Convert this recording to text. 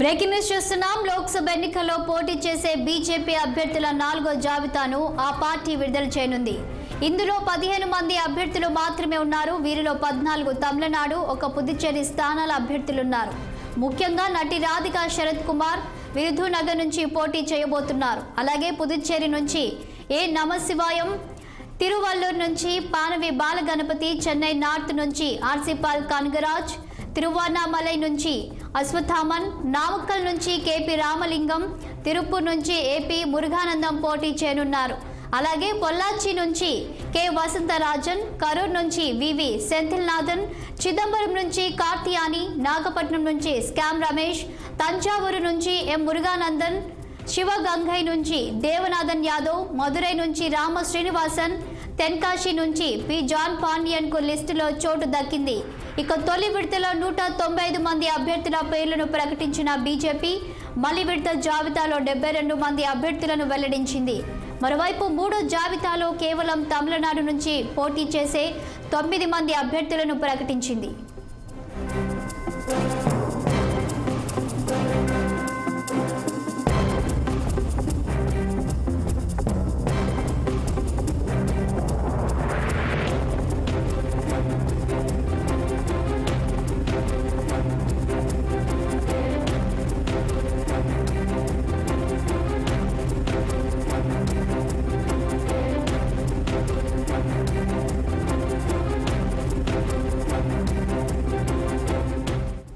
Breaking news చూస్తున్నాం. లోక్సభ ఎన్నికల్లో పోటీ చేసే బీజేపీ అభ్యర్థుల నాలుగో జాబితాను ఆ పార్టీ విడుదల చేయనుంది. ఇందులో పదిహేను మంది అభ్యర్థులు మాత్రమే ఉన్నారు. వీరిలో పద్నాలుగు తమిళనాడు ఒక పుదుచ్చేరి స్థానాల అభ్యర్థులున్నారు. ముఖ్యంగా నటి రాధిక శరత్ కుమార్ విరుధునగర్ నుంచి పోటీ చేయబోతున్నారు. అలాగే పుదుచ్చేరి నుంచి ఏ నమశివాయం తిరువల్లూరు నుంచి పానవి బాలగణపతి చెన్నై నార్త్ నుంచి ఆర్సిపాల్ కనగరాజ్ తిరువన్నామలై నుంచి అశ్వత్థామన్ నామక్కల్ నుంచి కేపీ రామలింగం తిరుపూర్ నుంచి ఏపీ మురుగానందం పోటీ చేయనున్నారు. అలాగే పొల్లాచి నుంచి కె వసంతరాజన్ కరూర్ నుంచి వివి సెంథిల్నాథన్ చిదంబరం నుంచి కార్తియాని నాగపట్నం నుంచి స్కామ్ రమేష్ తంజావూరు నుంచి ఎం మురుగానందన్ శివగంగై నుంచి దేవనాథన్ యాదవ్ మదురై నుంచి రామ శ్రీనివాసన్ తెన్కాశి నుంచి పి. జాన్ పాండియన్కు లిస్టులో చోటు దక్కింది. ఇక తొలి విడతలో నూట తొంభై ఐదు మంది అభ్యర్థుల పేర్లను ప్రకటించిన బీజేపీ మలి విడత జాబితాలో డెబ్బై రెండు మంది అభ్యర్థులను వెల్లడించింది. మరోవైపు మూడో జాబితాలో కేవలం తమిళనాడు నుంచి పోటీ చేసే తొమ్మిది మంది అభ్యర్థులను ప్రకటించింది.